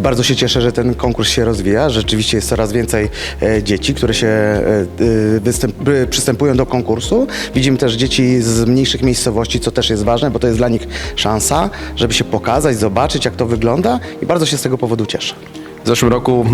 Bardzo się cieszę, że ten konkurs się rozwija. Rzeczywiście jest coraz więcej e, dzieci, które się e, e, przystępują do konkursu. Widzimy też dzieci z mniejszych miejscowości, co też jest ważne, bo to jest dla nich szansa, żeby się pokazać, zobaczyć, jak to wygląda i bardzo się z tego powodu cieszę. W zeszłym roku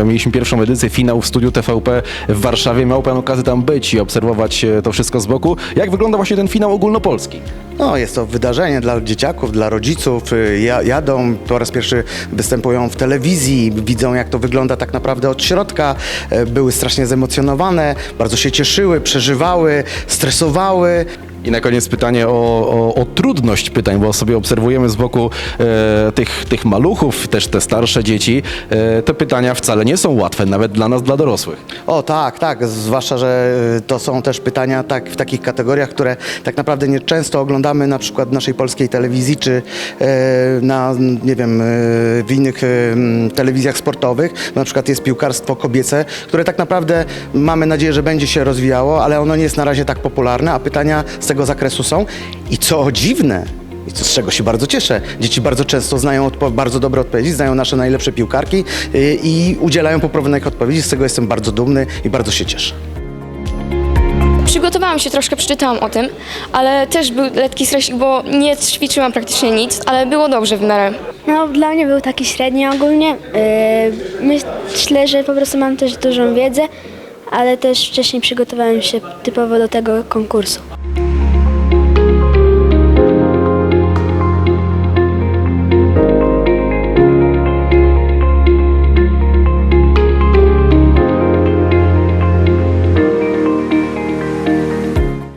e, mieliśmy pierwszą edycję, finał w studiu TVP w Warszawie. Miał Pan okazję tam być i obserwować e, to wszystko z boku. Jak wygląda właśnie ten finał ogólnopolski? No, jest to wydarzenie dla dzieciaków, dla rodziców. Y, Ja, jadą, po raz pierwszy występują w telewizji, widzą jak to wygląda tak naprawdę od środka. E, Były strasznie zemocjonowane, bardzo się cieszyły, przeżywały, stresowały. I na koniec pytanie o, o, o trudność pytań, bo sobie obserwujemy z boku e, tych, tych maluchów, też te starsze dzieci. E, te pytania wcale nie są łatwe, nawet dla nas, dla dorosłych. O tak, tak, zwłaszcza, że y, to są też pytania tak, w takich kategoriach, które tak naprawdę nie często oglądamy na przykład w naszej polskiej telewizji, czy e, na, nie wiem, e, w innych e, telewizjach sportowych. Na przykład jest piłkarstwo kobiece, które tak naprawdę mamy nadzieję, że będzie się rozwijało, ale ono nie jest na razie tak popularne, a pytania z tego zakresu są. I co dziwne, i co, z czego się bardzo cieszę. Dzieci bardzo często znają odpo- bardzo dobre odpowiedzi, znają nasze najlepsze piłkarki y, i udzielają poprawionych odpowiedzi. Z tego jestem bardzo dumny i bardzo się cieszę. Przygotowałam się troszkę, przeczytałam o tym, ale też był lekki stresik, bo nie ćwiczyłam praktycznie nic, ale było dobrze w miarę. No, dla mnie był taki średni ogólnie. Yy, Myślę, że po prostu mam też dużą wiedzę, ale też wcześniej przygotowałem się typowo do tego konkursu.